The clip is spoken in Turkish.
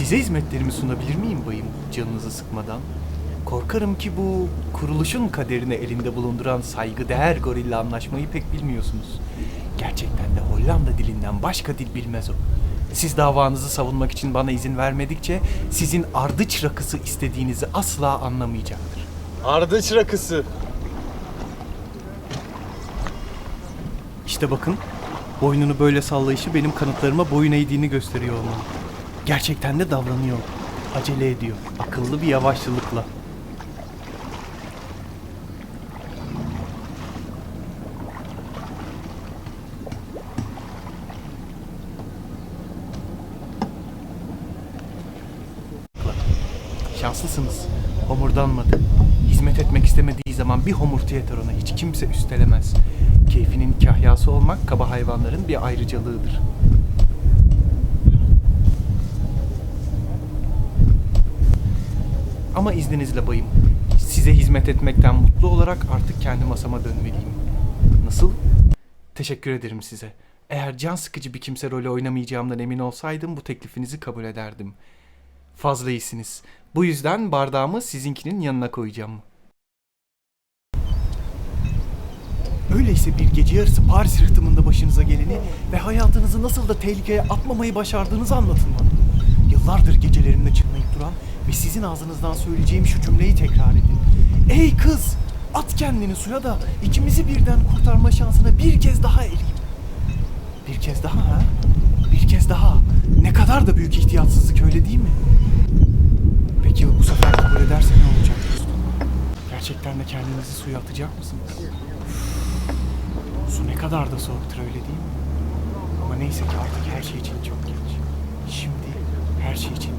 Size hizmetlerimi sunabilir miyim bayım canınızı sıkmadan? Korkarım ki bu kuruluşun kaderini elinde bulunduran saygıdeğer gorilla anlaşmayı pek bilmiyorsunuz. Gerçekten de Hollanda dilinden başka dil bilmez o. Siz davanızı savunmak için bana izin vermedikçe sizin ardıç rakısı istediğinizi asla anlamayacaktır. Ardıç rakısı. İşte bakın, boynunu böyle sallayışı benim kanıtlarıma boyun eğdiğini gösteriyor olmalı. Gerçekten de davranıyor. Acele ediyor. Akıllı bir yavaşlılıkla. Şanslısınız. Homurdanmadı. Hizmet etmek istemediği zaman bir homurtu yeter ona. Hiç kimse üstelemez. Keyfinin kahyası olmak kaba hayvanların bir ayrıcalığıdır. Ama izninizle bayım. Size hizmet etmekten mutlu olarak artık kendi masama dönmeliyim. Nasıl? Teşekkür ederim size. Eğer can sıkıcı bir kimse rolü oynamayacağımdan emin olsaydım bu teklifinizi kabul ederdim. Fazla iyisiniz. Bu yüzden bardağımı sizinkinin yanına koyacağım. Öyleyse bir gece yarısı Paris rıhtımında başınıza geleni ve hayatınızı nasıl da tehlikeye atmamayı başardığınızı anlatın bana. Yıllardır gecelerimde çınlayıp duran ve sizin ağzınızdan söyleyeceğim şu cümleyi tekrar edin. Ey kız! At kendini suya da ikimizi birden kurtarma şansına bir kez daha eleyim. Bir kez daha ha? Bir kez daha. Ne kadar da büyük ihtiyatsızlık öyle değil mi? Peki bu sefer kabul ederse ne olacak dostum? Gerçekten de kendinizi suya atacak mısınız? Su ne kadar da soğuktur öyle değil mi? Ama neyse ki artık her şey için çok geç. Şimdi her şey için